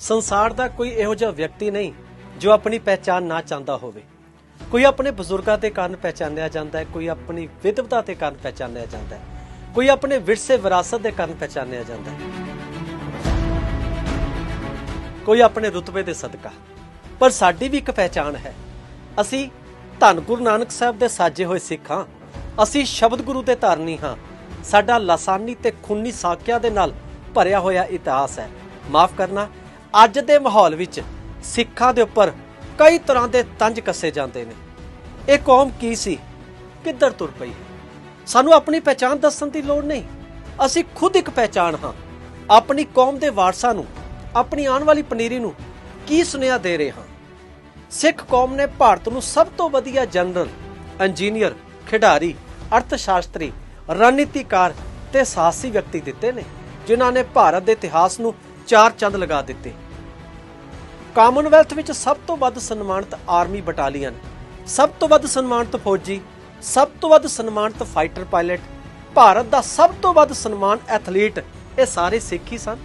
ਸੰਸਾਰ ਦਾ ਕੋਈ ਇਹੋ ਜਿਹਾ ਵਿਅਕਤੀ ਨਹੀਂ ਜੋ ਆਪਣੀ ਪਹਿਚਾਨ ਨਾ ਚਾਹੁੰਦਾ ਹੋਵੇ। ਕੋਈ ਆਪਣੇ ਬਜ਼ੁਰਗਾਂ ਦੇ ਕਾਰਨ ਪਹਿਚਾਨਿਆ ਜਾਂਦਾ ਹੈ, ਕੋਈ ਆਪਣੀ ਵਿਧਵਤਾ ਦੇ ਕਾਰਨ ਪਹਿਚਾਨਿਆ ਜਾਂਦਾ ਹੈ, ਕੋਈ ਆਪਣੇ ਵਿਰਸੇ ਵਿਰਾਸਤ ਦੇ ਕਾਰਨ ਪਹਿਚਾਨਿਆ ਜਾਂਦਾ ਹੈ। ਕੋਈ ਆਪਣੇ ਰੁਤਬੇ ਦੇ ਸਦਕਾ। ਪਰ ਸਾਡੀ ਵੀ ਇੱਕ ਪਹਿਚਾਨ ਹੈ। ਅਸੀਂ ਧੰਨ ਗੁਰੂ ਨਾਨਕ ਸਾਹਿਬ ਦੇ ਸਾਜੇ ਹੋਏ ਸਿੱਖ ਹਾਂ। ਅਸੀਂ ਸ਼ਬਦ ਗੁਰੂ ਦੇ ਧਾਰਨੀ ਹਾਂ। ਸਾਡਾ ਲਾਸਾਨੀ ਤੇ ਖੂਨੀ ਸਾਕਿਆਂ ਦੇ ਨਾਲ ਭਰਿਆ ਹੋਇਆ ਇਤਿਹਾਸ ਹੈ। ਮਾਫ ਕਰਨਾ ਅੱਜ ਦੇ ਮਾਹੌਲ ਵਿੱਚ ਸਿੱਖਾਂ ਦੇ ਉੱਪਰ ਕਈ ਤਰ੍ਹਾਂ ਦੇ ਤੰਜ ਕੱਸੇ ਜਾਂਦੇ ਨੇ। ਇਹ ਕੌਮ ਕੀ ਸੀ? ਕਿੱਧਰ ਤੁਰ ਪਈ ਸਾਨੂੰ ਆਪਣੀ ਪਹਿਚਾਨ ਦੱਸਣ ਦੀ ਲੋੜ ਨਹੀਂ। ਅਸੀਂ ਖੁਦ ਇੱਕ ਪਹਿਚਾਨ ਹਾਂ। ਆਪਣੀ ਕੌਮ ਦੇ ਵਾਰਸਾਂ ਨੂੰ, ਆਪਣੀ ਆਉਣ ਵਾਲੀ ਪਨੀਰੀ ਨੂੰ ਕੀ ਸੁਨੇਹਾ ਦੇ ਰਹੇ ਹਾਂ? ਸਿੱਖ ਕੌਮ ਨੇ ਭਾਰਤ ਨੂੰ ਸਭ ਤੋਂ ਵਧੀਆ ਜਨਰਲ, ਇੰਜੀਨੀਅਰ, ਖਿਡਾਰੀ ਅਰਥ ਸ਼ਾਸਤਰੀ ਰਣਨੀਤੀਕਾਰ ਤੇ ਸਾਹਸੀ ਵਿਅਕਤੀ ਦਿੱਤੇ ਨੇ, ਜਿਨ੍ਹਾਂ ਨੇ ਭਾਰਤ ਦੇ ਇਤਿਹਾਸ ਨੂੰ ਚਾਰ ਚੰਦ ਲਗਾ ਦਿੱਤੇ। ਕਾਮਨਵੈਲਥ ਵਿੱਚ ਸਭ ਤੋਂ ਵੱਧ ਸਨਮਾਨਿਤ ਆਰਮੀ ਬਟਾਲੀਅਨ, ਸਭ ਤੋਂ ਵੱਧ ਸਨਮਾਨਿਤ ਫੌਜੀ, ਸਭ ਤੋਂ ਵੱਧ ਸਨਮਾਨਿਤ ਫਾਈਟਰ ਪਾਇਲਟ, ਭਾਰਤ ਦਾ ਸਭ ਤੋਂ ਵੱਧ ਸਨਮਾਨ ਐਥਲੀਟ, ਇਹ ਸਾਰੇ ਸਿੱਖ ਹੀ ਸਨ।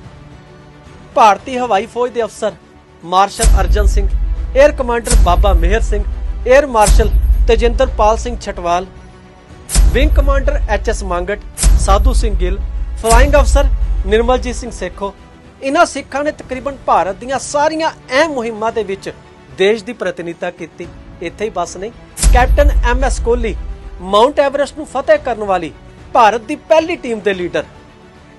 ਭਾਰਤੀ ਹਵਾਈ ਫੌਜ ਦੇ ਅਫਸਰ marshal Arjan Singh air commander Baba Mehar Singh air marshal Tejinderpal Singh Chhatwal, wing commander H S Mangat, Sadhu Singh Gill flying ਅਫਸਰ ਨਿਰਮਲਜੀਤ ਸਿੰਘ ਸੇਖੋ ਇਹਨਾਂ ਸਿੱਖਾਂ ਨੇ ਤਕਰੀਬਨ ਭਾਰਤ ਦੀਆਂ ਸਾਰੀਆਂ ਅਹਿਮ ਮੁਹਿੰਮਾਂ ਦੇ ਵਿੱਚ ਦੇਸ਼ ਦੀ ਪ੍ਰਤੀਨਿਧਤਾ ਕੀਤੀ। ਇੱਥੇ ਹੀ ਬਸ ਨਹੀਂ, captain M S Kohli Mount Everest ਨੂੰ ਫਤਿਹ ਕਰਨ ਵਾਲੀ ਭਾਰਤ ਦੀ ਪਹਿਲੀ ਟੀਮ ਦੇ ਲੀਡਰ।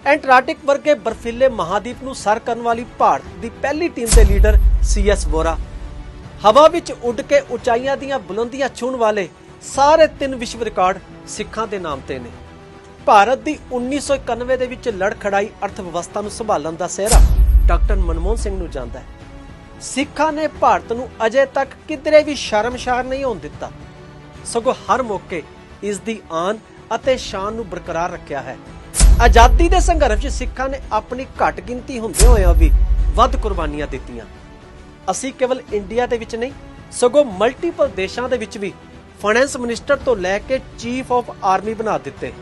ਐਂਟਾਰਕਟਿਕ ਵਰਗੇ ਬਰਫੀਲੇ ਮਹਾਦੀਪ ਨੂੰ ਸਰ ਕਰਨ ਵਾਲੀ ਭਾਰਤ ਦੀ ਪਹਿਲੀ ਟੀਮ ਦੇ ਲੀਡਰ ਸੀ ਐਸ ਬੋਰਾ ਹਵਾ ਵਿੱਚ ਉੱਡ ਕੇ ਉਚਾਈਆਂ ਦੀਆਂ ਬੁਲੰਦੀਆਂ ਛੂਹਣ ਵਾਲੇ ਸਾਰੇ ਤਿੰਨ ਵਿਸ਼ਵ ਰਿਕਾਰਡ ਸਿੱਖਾਂ ਦੇ ਨਾਮ ਤੇ ਨੇ। ਭਾਰਤ ਦੀ 1991 ਦੇ ਵਿੱਚ ਲੜਖੜਾਈ ਅਰਥ ਵਿਵਸਥਾ ਨੂੰ ਸੰਭਾਲਣ ਦਾ ਸਿਹਰਾ ਡਾਕਟਰ ਮਨਮੋਹਨ ਸਿੰਘ ਨੂੰ ਜਾਂਦਾ ਹੈ। ਸਿੱਖਾਂ ਨੇ ਭਾਰਤ ਨੂੰ ਅਜੇ ਤੱਕ ਕਿਧਰੇ ਵੀ ਸ਼ਰਮਸ਼ਾਰ ਨਹੀਂ ਹੋਣ ਦਿੱਤਾ। ਸਗੋਂ ਹਰ ਮੌਕੇ ਇਸ ਦੀ ਆਨ ਅਤੇ ਸ਼ਾਨ ਨੂੰ ਬਰਕਰਾਰ ਰੱਖਿਆ ਹੈ। ਆਜ਼ਾਦੀ ਦੇ ਸੰਘਰਸ਼ ਵਿੱਚ ਸਿੱਖਾਂ ਨੇ ਆਪਣੀ ਘੱਟ ਗਿਣਤੀ ਹੁੰਦੇ ਹੋਇਆਂ ਵੀ ਵੱਧ ਕੁਰਬਾਨੀਆਂ ਦਿੱਤੀਆਂ। ਅਸੀਂ ਕੇਵਲ ਇੰਡੀਆ ਦੇ ਵਿੱਚ ਨਹੀਂ, ਸਗੋਂ ਮਲਟੀਪਲ ਦੇਸ਼ਾਂ ਦੇ ਵਿੱਚ ਵੀ ਫਾਈਨੈਂਸ ਮਿਨਿਸਟਰ ਤੋਂ ਲੈ ਕੇ ਚੀਫ ਆਫ ਆਰਮੀ ਬਣਾ ਦਿੱਤੇ।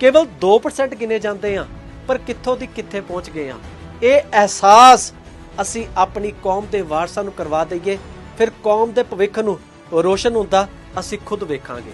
ਕੇਵਲ 2% ਗਿਣੇ ਜਾਂਦੇ ਆ, ਪਰ ਕਿੱਥੋਂ ਦੀ ਕਿੱਥੇ ਪਹੁੰਚ ਗਏ ਆ। ਇਹ ਅਹਿਸਾਸ ਅਸੀਂ ਆਪਣੀ ਕੌਮ ਦੇ ਵਾਰਸਾਂ ਨੂੰ ਕਰਵਾ ਦਈਏ, ਫਿਰ ਕੌਮ ਦੇ ਭਵਿੱਖ ਨੂੰ ਰੋਸ਼ਨ ਹੁੰਦਾ ਅਸੀਂ ਖੁਦ ਵੇਖਾਂਗੇ।